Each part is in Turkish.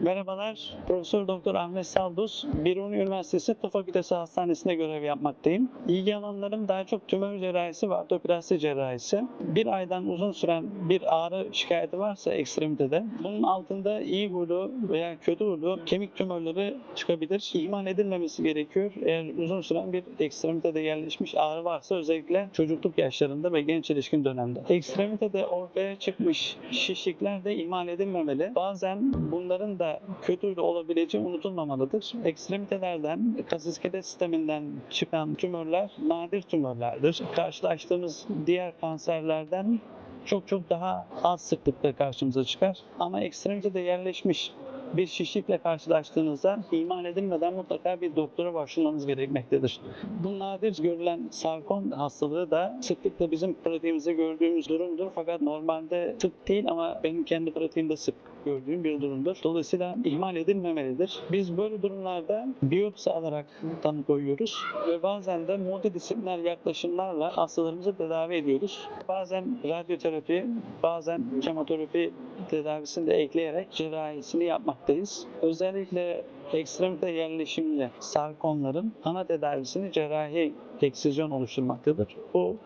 Merhabalar, Profesör Doktor Ahmet Saldus, Biruni Üniversitesi Tıp Fakültesi Hastanesi'nde görev yapmaktayım. İlgi alanlarım daha çok tümör cerrahisi ve ortoplasti cerrahisi. Bir aydan uzun süren bir ağrı şikayeti varsa ekstremitede, bunun altında iyi huylu veya kötü huylu kemik tümörleri çıkabilir. İhmal edilmemesi gerekiyor. Eğer uzun süren bir ekstremitede yerleşmiş ağrı varsa özellikle çocukluk yaşlarında ve genç ilişkin dönemde. Ekstremitede ortaya çıkmış şişlikler de ihmal edilmemeli. Bazen bunların da kötü de olabileceği unutulmamalıdır. Ekstremitelerden, kas iskelet sisteminden çıkan tümörler nadir tümörlerdir. Karşılaştığımız diğer kanserlerden çok çok daha az sıklıkla karşımıza çıkar. Ama ekstremitede yerleşmiş bir şişlikle karşılaştığınızda ihmal edilmeden mutlaka bir doktora başvurmanız gerekmektedir. Bu nadir görülen sarkom hastalığı da sıklıkla bizim pratiğimizde gördüğümüz durumdur. Fakat normalde sık değil ama benim kendi pratiğimde sık gördüğüm bir durumdur. Dolayısıyla ihmal edilmemelidir. Biz böyle durumlarda biyopsi alarak tanı koyuyoruz ve bazen de multidisipliner yaklaşımlarla hastalarımızı tedavi ediyoruz. Bazen radyoterapi, bazen kemoterapi tedavisini de ekleyerek cerrahisini yapmaktayız. Özellikle ekstremite yerleşimli sarkomların ana tedavisini cerrahi eksizyon oluşturmaktadır. Bu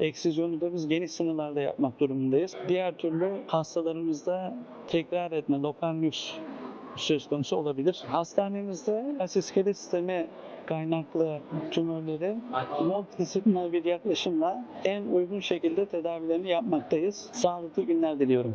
Eksizyonu da biz geniş sınırlarda yapmak durumundayız. Diğer türlü hastalarımızda tekrar etme, lokal nüks söz konusu olabilir. Hastanemizde kas iskelet sistemi kaynaklı tümörleri multidisipliner bir yaklaşımla en uygun şekilde tedavilerini yapmaktayız. Sağlıklı günler diliyorum.